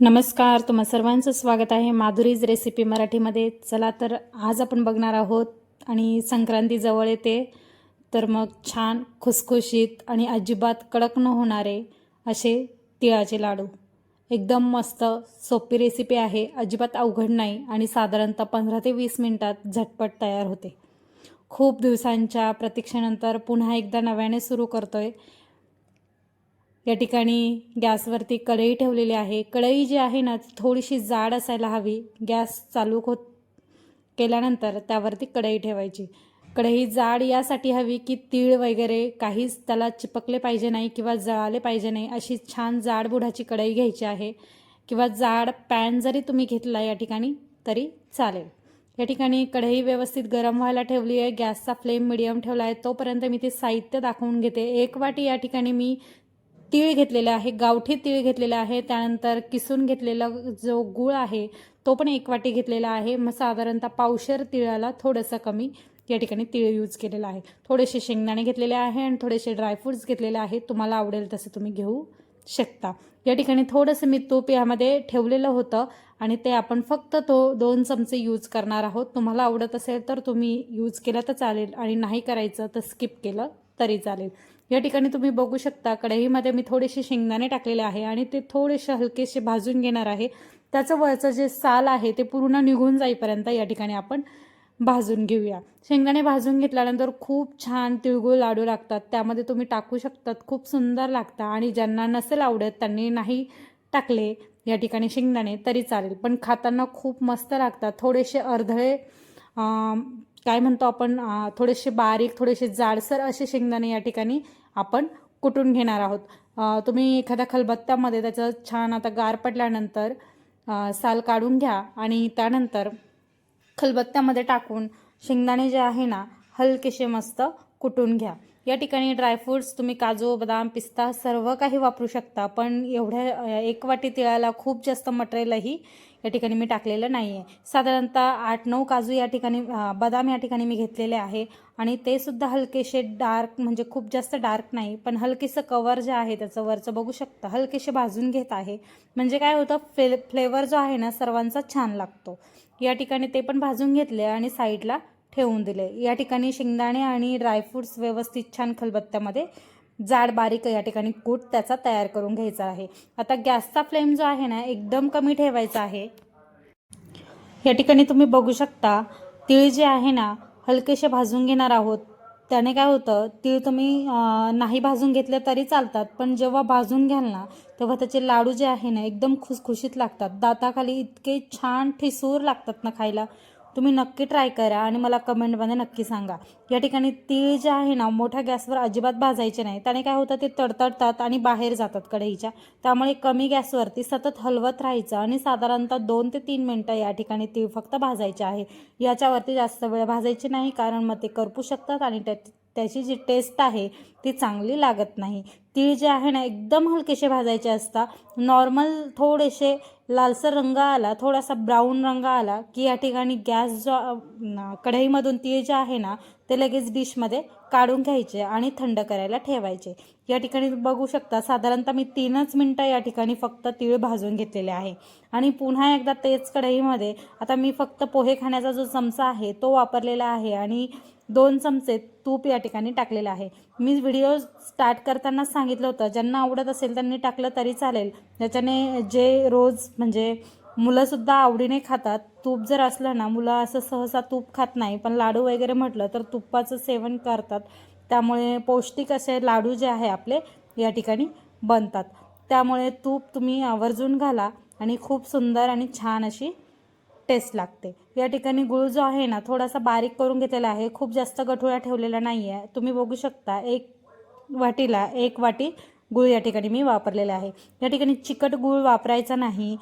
नमस्कार तुम्हा सर्वांचं स्वागत आहे माधुरीज रेसिपी मराठीमध्ये. चला तर आज आपण बघणार आहोत आणि संक्रांती जवळ येते तर मग छान खुसखुशीत आणि अजिबात कडक न होणारे असे तिळाचे लाडू. एकदम मस्त सोपी रेसिपी आहे अजिबात अवघड नाही आणि साधारणतः पंधरा ते वीस मिनटात झटपट तयार होते. खूप दिवसांच्या प्रतीक्षेनंतर पुन्हा एकदा नव्याने सुरू करतोय. या ठिकाणी गॅसवरती कढई ठेवलेली आहे. कढई जी आहे ना थोडीशी जाड असायला हवी. गॅस चालू होत केल्यानंतर त्यावरती कढई ठेवायची. कढई जाड यासाठी हवी की तीळ वगैरे काहीच त्याला चिपकले पाहिजे नाही किंवा जळाले पाहिजे नाही अशी छान जाड बुढाची कढई घ्यायची आहे. किंवा जाड पॅन जरी तुम्ही घेतला या ठिकाणी तरी चालेल. या ठिकाणी कढई व्यवस्थित गरम व्हायला ठेवली आहे. गॅसचा फ्लेम मिडियम ठेवला आहे. तोपर्यंत मी ते साहित्य दाखवून घेते. एक वाटी या ठिकाणी मी तीळ घेतलेले आहे गावठी तीळ घेतलेले आहे त्यानंतर किसून घेतलेला जो गूळ आहे तो पण एक वाटी घेतलेला आहे. मग साधारणतः पावशर तिळाला थोडंसं कमी या ठिकाणी तीळ यूज केलेला आहे. थोडेसे शेंगदाणे घेतलेले आहे आणि थोडेसे ड्रायफ्रूट्स घेतलेले आहेत तुम्हाला आवडेल तसे तुम्ही घेऊ शकता. या ठिकाणी थोडंसं मी तूप यामध्ये ठेवलेलं होतं आणि ते आपण फक्त तो दोन चमचे यूज करणार आहोत. तुम्हाला आवडत असेल तर तुम्ही यूज केलं तर चालेल आणि नाही करायचं तर स्किप केलं तरी चालेल. या ठिकाणी तुम्ही बघू शकता कढईमध्ये मी थोडेसे शेंगदाणे टाकलेले आहे आणि ते थोडेसे हलकेसे भाजून घेणार आहे. त्याचं वरचं जे साल आहे ते पूर्ण निघून जाईपर्यंत या ठिकाणी आपण भाजून घेऊया. शेंगदाणे भाजून घेतल्यानंतर खूप छान तिळगुळ लाडू लागतात. त्यामध्ये तुम्ही टाकू शकतात खूप सुंदर लागतात आणि ज्यांना नसेल आवडत त्यांनी नाही टाकले या ठिकाणी शेंगदाणे तरी चालेल. पण खाताना खूप मस्त लागतात. थोडेसे अर्धळे काय म्हणतो आपण थोडेसे बारीक थोडेसे जाडसर असे शेंगदाणे या ठिकाणी आपण कुटून घेणार आहोत. तुम्ही एखाद्या खलबत्त्यामध्ये त्याचं छान आता गार पडल्यानंतर साल काढून घ्या आणि त्यानंतर खलबत्त्यामध्ये टाकून शेंगदाणे जे आहे ना हलकेसे मस्त कुटून घ्या. या ठिकाणी ड्रायफ्रूट्स तुम्ही काजू बदाम पिस्ता सर्व काही वापरू शकता पण एवढ्या एक वाटी तिळाला खूप जास्त मटेरियलही या ठिकाणी मी टाकलेलं नाही आहे साधारणतः आठ नऊ काजू या ठिकाणी बदाम या ठिकाणी मी घेतलेले आहे. आणि ते सुद्धा हलकेसे डार्क म्हणजे खूप जास्त डार्क नाही पण हलकेसं कवर जे आहे त्याचं वरचं बघू शकता हलकेसे भाजून घेत आहे. म्हणजे काय होतं फ्ले फ्लेवर जो आहे ना सर्वांचा छान लागतो. या ठिकाणी ते पण भाजून घेतले आणि साईडला ठेवून दिले. या ठिकाणी शेंगदाणे आणि ड्रायफ्रूट्स व्यवस्थित छान खलबत्त्यामध्ये जाड बारीक या ठिकाणी कूट त्याचा तयार करून घ्यायचा आहे. आता गॅसचा फ्लेम जो आहे ना एकदम कमी ठेवायचा आहे. या ठिकाणी तुम्ही बघू शकता तीळ जे आहे ना हलकेसे भाजून घेणार आहोत. त्याने काय होतं तीळ तुम्ही नाही भाजून घेतले तरी चालतात पण जेव्हा भाजून घ्याल ना तेव्हा त्याचे लाडू जे आहे ना एकदम खुसखुशीत लागतात. दाताखाली इतके छान ठिसूर लागतात ना खायला. तुम्ही नक्की ट्राय करा आणि मला कमेंटमध्ये नक्की सांगा. या ठिकाणी तीळ जे आहे ना मोठ्या गॅसवर अजिबात भाजायचे नाही. त्याने काय होतं ते तडतडतात आणि बाहेर जातात कढईच्या. त्यामुळे कमी गॅसवरती सतत हलवत राहायचं आणि साधारणतः दोन ते तीन मिनटं या ठिकाणी तीळ फक्त भाजायचे आहे. याच्यावरती जास्त वेळ भाजायचे नाही कारण मग ते करपू शकतात आणि त्या त्याची जी टेस्ट आहे ती चांगली लागत नाही. तीळ जे आहे ना एकदम हलकेसे भाजायचे असतात. नॉर्मल थोडेसे लालसर रंग आला थोडासा ब्राऊन रंग आला की या ठिकाणी गॅस जो कढईमधून तीळ जे आहे ना ते लगेच डिशमध्ये काढून घ्यायचे आणि थंड करायला ठेवायचे. या ठिकाणी बघू शकता साधारणतः मी तीनच मिनटं या ठिकाणी फक्त तीळ भाजून घेतलेले आहे. आणि पुन्हा एकदा तेच कढईमध्ये आता मी फक्त पोहे खाण्याचा जो चमचा आहे तो वापरलेला आहे आणि दोन चमचे तूप या ठिकाणी टाकलेलं आहे. मी व्हिडिओ स्टार्ट करतानाच सांगितलं होतं ज्यांना आवडत असेल त्यांनी टाकलं तरी चालेल. त्याच्याने जे रोज म्हणजे मुलंसुद्धा आवडीने खातात तूप जर असलं ना मुलं असं सहसा तूप खात नाही पण लाडू वगैरे म्हटलं तर तुपाचं सेवन करतात. त्यामुळे पौष्टिक असे लाडू जे आहे आपले या ठिकाणी बनतात. त्यामुळे तूप तुम्ही आवर्जून घाला आणि खूप सुंदर आणि छान अशी टेस्ट लागते. या ठिकाणी गुळ जो आहे ना थोडासा बारीक करून घेतलेला आहे. खूप जास्त गठुळा ठेवलेला नाही आहे तुम्ही बघू शकता एक वाटीला एक वाटी गुळ या ठिकाणी मी वापरलेला आहे. या ठिकाणी चिकट गुळ वापरायचा नाही.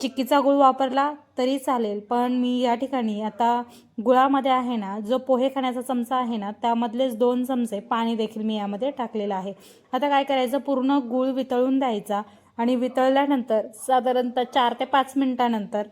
चिक्कीचा गुळ वापरला तरी चालेल पण मी या ठिकाणी आता गुळामध्ये आहे ना जो पोहे खाण्याचा चमचा आहे ना त्यामधलेच दोन चमचे पाणी देखील मी यामध्ये टाकलेलं आहे. आता काय करायचं पूर्ण गुळ वितळून द्यायचा आणि वितळल्यानंतर साधारणतः चार ते पाच मिनटानंतर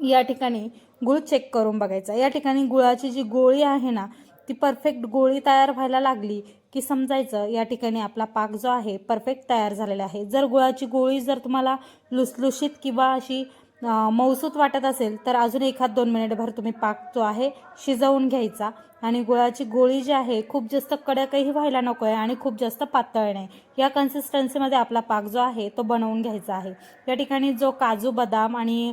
या ठिकाणी गुळ चेक करून बघायचा. या ठिकाणी गुळाची जी गोळी आहे ना ती परफेक्ट गोळी तयार व्हायला लागली की समजायचं या ठिकाणी आपला पाक जो आहे परफेक्ट तयार झालेला आहे. जर गुळाची गोळी जर तुम्हाला लुसलुशीत किंवा अशी मौसूत मऊसूत वाटत असेल तर अजून एखाद दोन मिनिटभर तुम्ही पाक जो आहे शिजवून घ्यायचा. आणि गुळाची गोळी जी आहे खूप जास्त कडकही व्हायला नको आहे आणि खूप जास्त पातळ नाही. या कन्सिस्टन्सीमध्ये आपला पाक जो आहे तो बनवून घ्यायचा आहे. या ठिकाणी जो काजू बदाम आणि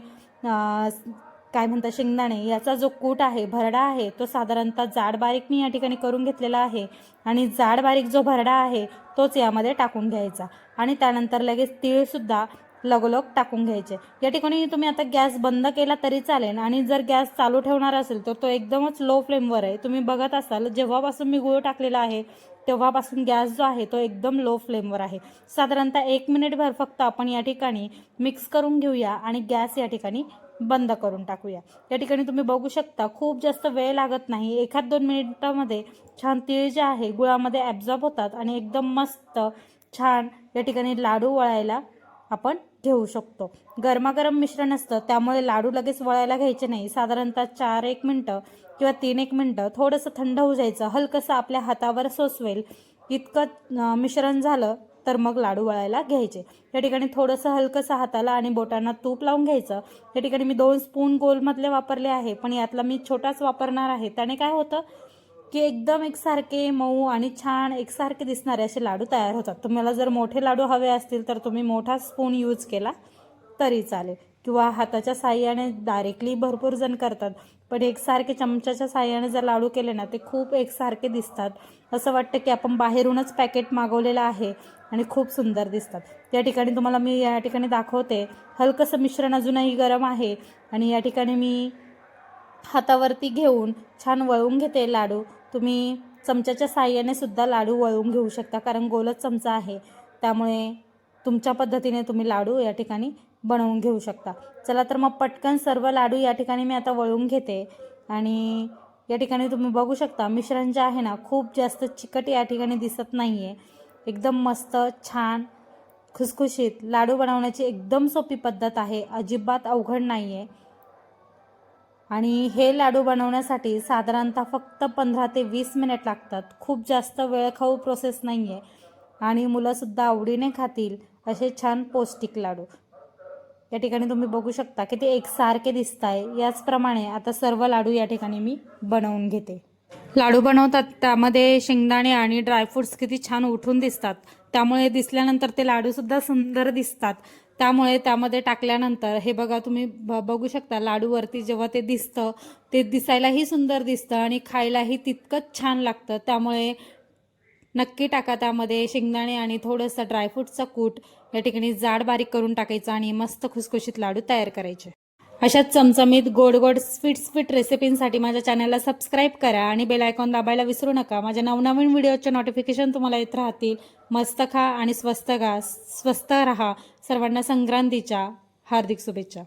काय म्हणतात शेंगदाणे याचा जो कूट आहे भरडा आहे तो साधारणतः जाड बारीक मी या ठिकाणी करून घेतलेला आहे आणि जाड बारीक जो भरडा आहे तोच यामध्ये टाकून घ्यायचा. आणि त्यानंतर लगेच तीळसुद्धा लगोलग टाकून घ्यायचे. या ठिकाणी तुम्ही आता गॅस बंद केला तरी चालेल आणि जर गॅस चालू ठेवणार असेल तर तो एकदमच लो फ्लेमवर आहे. तुम्ही बघत असाल जेव्हापासून मी गुळ टाकलेला आहे तेव्हापासून गॅस जो आहे तो एकदम लो फ्लेमवर आहे. साधारणतः एक मिनिटभर फक्त आपण या ठिकाणी मिक्स करून घेऊया आणि गॅस या ठिकाणी बंद करून टाकूया. या ठिकाणी तुम्ही बघू शकता खूप जास्त वेळ लागत नाही. एखाद दोन मिनिटामध्ये छान तीळ जे आहे गुळामध्ये ॲब्झॉर्ब होतात आणि एकदम मस्त छान या ठिकाणी लाडू वळायला आपण घेऊ शकतो. गरमागरम मिश्रण असतं त्यामुळे लाडू लगेच वळायला घ्यायचे नाही. साधारणतः चार एक मिनटं किंवा तीन एक मिनटं थोडंसं थंड होऊ जायचं. हलकंसं आपल्या हातावर सोसवेल. इतकं मिश्रण झालं तर मग लाडू वळायला घ्यायचे. या ठिकाणी थोडंसं हलकंसं हाताला आणि बोटांना तूप लावून घ्यायचं. या ठिकाणी मी दोन स्पून गोलमधले वापरले आहे पण यातला मी छोटाच वापरणार आहे. त्याने काय होतं? की एकदम एकसारखे मऊ आणि छान एकसारखे दिसणारे असे लाडू तयार होतात. तुम्हाला जर मोठे लाडू हवे असतील तर तुम्ही मोठा स्पून यूज केला तरी चालेल. किंवा हाताच्या साह्याने डायरेक्टली भरपूर जण करतात. पण एकसारखे चमच्याच्या साह्याने जर लाडू केले ना ते खूप एकसारखे दिसतात. असं वाटतं की आपण बाहेरूनच पॅकेट मागवलेलं आहे आणि खूप सुंदर दिसतात. या ठिकाणी तुम्हाला मी या ठिकाणी दाखवते. हलकंसं मिश्रण अजूनही गरम आहे. आणि या ठिकाणी मी हातावरती घेऊन छान वळवून घेते लाडू. तुम्ही चमच्याच्या साह्याने सुद्धा लाडू वळवून घेऊ शकता कारण गोलच चमचा आहे. त्यामुळे तुमच्या पद्धतीने तुम्ही लाडू या ठिकाणी बनवून घेऊ शकता. चला तर मग पटकन सर्व लाडू या ठिकाणी मी आता वळवून घेते. आणि या ठिकाणी तुम्ही बघू शकता मिश्रण जे आहे ना खूप जास्त चिकट या ठिकाणी दिसत नाही आहे एकदम मस्त छान खुसखुशीत. लाडू बनवण्याची एकदम सोपी पद्धत आहे. अजिबात अवघड नाही आहे आणि हे लाडू बनवण्यासाठी साधारणतः फक्त पंधरा ते वीस मिनिट लागतात. खूप जास्त वेळखाऊ प्रोसेस नाही आहे आणि मुलंसुद्धा आवडीने खातील असे छान पौष्टिक लाडू. या ठिकाणी तुम्ही बघू शकता की ते एकसारखे दिसत आहे याचप्रमाणे आता सर्व लाडू या ठिकाणी मी बनवून घेते. लाडू बनवतात त्यामध्ये शेंगदाणे आणि ड्रायफ्रुट्स किती छान उठून दिसतात. त्यामुळे दिसल्यानंतर ते लाडूसुद्धा सुंदर दिसतात. त्यामुळे त्यामध्ये टाकल्यानंतर हे बघा तुम्ही ब बघू शकता लाडूवरती जेव्हा ते दिसतं ते दिसायलाही सुंदर दिसतं आणि खायलाही तितकंच छान लागतं. त्यामुळे नक्की टाका त्यामध्ये शेंगदाणे आणि थोडंसं ड्रायफ्रूटचा कूट. या ठिकाणी जाड बारीक करून टाकायचं आणि मस्त खुसखुशीत लाडू तयार करायचे. अशाच चमचमीत गोड गोड स्वीट स्वीट रेसिपींसाठी माझ्या चॅनलला सबस्क्राईब करा आणि बेल आयकॉन दाबायला विसरू नका. माझ्या नवनवीन व्हिडिओचे नोटिफिकेशन तुम्हाला येत राहतील. मस्त खा आणि स्वस्त गा स्वस्त राहा. सर्वांना संक्रांतीच्या हार्दिक शुभेच्छा.